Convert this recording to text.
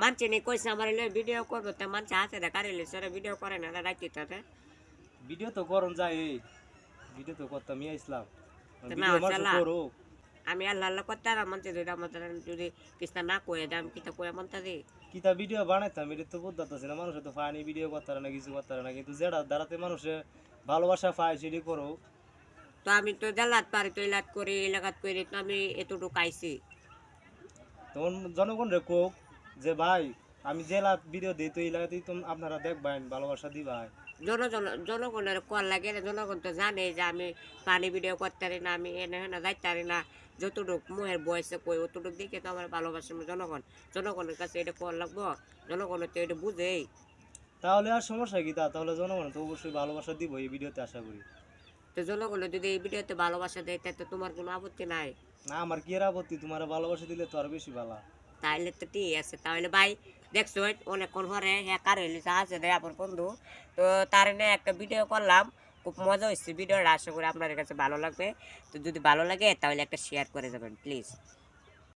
মানছে নি কইছে আমার এলে ভিডিও করব তা মানছে হাতে দেখা রিলে সেটা ভিডিও করে না রাখতে তাতে। ভিডিও তো করুন যায় এই ভিডিও তো করতাম ইয়া ইসলাম আমি আল্লাহ আল্লাহ করতে আর মানছে যদি আমার যদি কিস্তা না কয়ে দাম কিতা কয়ে মানতে দিই? কিতা ভিডিও বানাইতাম? এটা তো বুঝতে না মানুষে তো ফানি ভিডিও করতে পারে না কিছু করতে না কিন্তু যেটা দ্বারাতে মানুষে ভালোবাসা পায় সেটি করো তো আমি তো জালাত পারি তো ইলাত করি এলাকাত করি তো আমি এতটুকু আইছি। তখন জনগণ রে কোক যে ভাই আমি জেলা ভিডিও দিই তো এই লাগাতেই তো আপনারা দেখবেন ভালোবাসা দিবাই। জনজন জনগণের কল লাগে জনগণ তো জানে যে আমি পানি ভিডিও করতে পারি না আমি এনে হেনা যাইতে পারি না। যতটুক মুহের বয়সে কই অতটুক দিকে তো আমার ভালোবাসে জনগণ। জনগণের কাছে এটা কল লাগবো জনগণের তো এটা বুঝেই। তাহলে আর সমস্যা কি তা? তাহলে জনগণ তো অবশ্যই ভালোবাসা দিব এই ভিডিওতে আশা করি। তো জনগণের যদি এই ভিডিওতে ভালোবাসা দেয় তাতে তোমার কোনো আপত্তি নাই। না আমার কি এর আপত্তি? তোমার ভালোবাসা দিলে তো আর বেশি ভালো। তাহলে তো ঠিক আছে, তাহলে ভাই দেখছ, অনেকক্ষণ পরে হ্যাঁ কার হইলে আছে দেয় আপনার বন্ধু। তো তার নিয়ে একটা ভিডিও করলাম, খুব মজা হয়েছে ভিডিওটা আশা করি আপনাদের কাছে ভালো লাগবে। তো যদি ভালো লাগে তাহলে একটা শেয়ার করে যাবেন প্লিজ